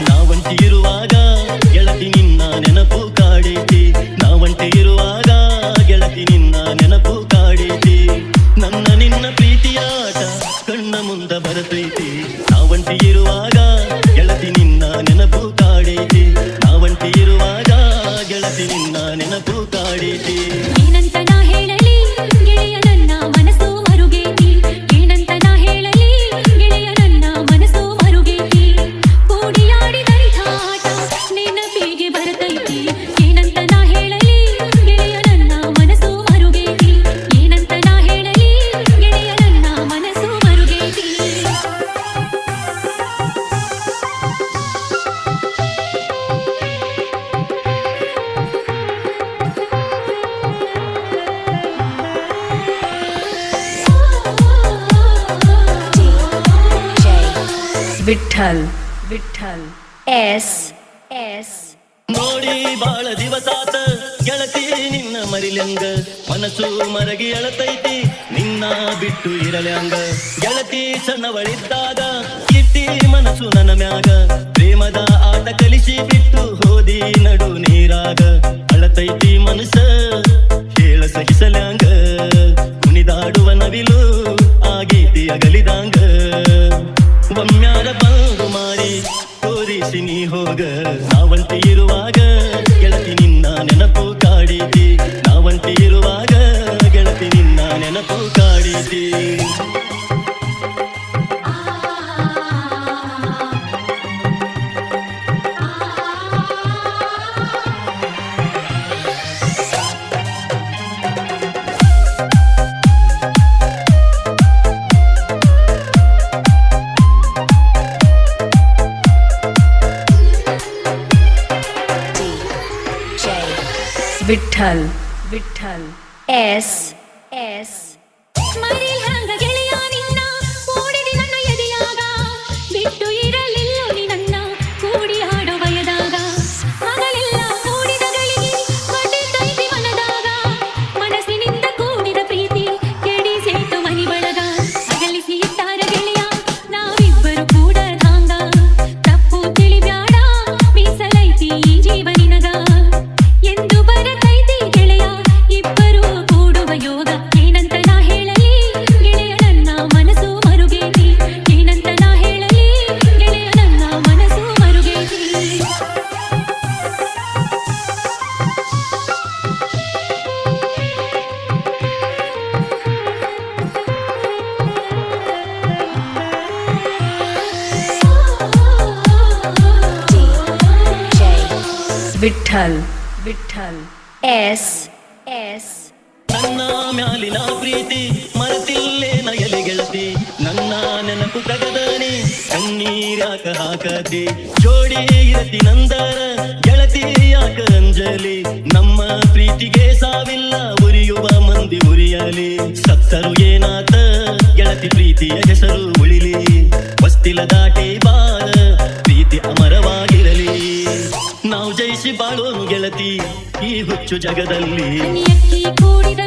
ನಾವಂಟಿ ಇರುವಾಗ ಗೆಳತಿ ನಿನ್ನ ನೆನಪು ಕಾಡೈತಿ. ನಾವಂಟಿ ಇರುವಾಗ ಗೆಳತಿ ನಿನ್ನ ನೆನಪು ವಿಠಲ್ ವಿಠಲ್ ಎಸ್ ಎಸ್. ನೋಡಿ ಬಾಳ ದಿವಸಾತ ಗೆಳತಿ ನಿನ್ನ ಮರಿಲಂಗ ಮನಸ್ಸು ಮರಗಿ ಅಳತೈತಿ. ನಿನ್ನ ಬಿಟ್ಟು ಇರಲಂಗ ಗೆಳತಿ ಸಣ್ಣವಳಿದ್ದಾಗ ಕಿಟ್ಟಿ ಮನಸ್ಸು ನನ್ನ ಮ್ಯಾಗ. ಪ್ರೇಮದ ಆಟ ಕಲಿಸಿ ಬಿಟ್ಟು ಹೋದಿ ನಡು ನೀರಾಗ. ಅಳತೈತಿ ಮನಸ್ಸ. ಮಾಡಿ ನೀ ಹೋಗ. ನಾವಂತೆ ಇರುವಾಗ ಗೆಳತಿ ನಿನ್ನ ನೆನಪು ಕಾಡೀತಿ ನಾವಂತೆ ಇರುವಾಗ ವಿಠಲ್ ವಿಠಲ್ ಎಸ್ ಎಸ್ ವಿಠಲ್ ವಿಠಲ್ ಎಸ್ ಎಸ್. ನನ್ನ ಮ್ಯಾಲಿನ ಪ್ರೀತಿ ಮರೆತಿಲ್ಲೇ ನಯಲಿ ಗೆಳತಿ. ನನ್ನ ನೆನಪು ತಗದಾನೆ ಕಣ್ಣೀರಾಕ ಹಾಕತಿ? ಜೋಡಿ ಇರತಿ ನಂದರ, ಗೆಳತಿ ಯಾಕ ಅಂಜಲಿ? ನಮ್ಮ ಪ್ರೀತಿಗೆ ಸಾವಿಲ್ಲ, ಉರಿಯುವ ಮಂದಿ ಉರಿಯಲಿ. ಸತ್ತರು ಏನಾತ, ಗೆಳತಿ ಪ್ರೀತಿಯ ಹೆಸರು ಉಳಿಲಿ. ವಸ್ತಿಲ ದಾಟಿ ಬಾಳ ಈ ಹುಚ್ಚು ಜಗದಲ್ಲಿ. ಕೂಡಿದ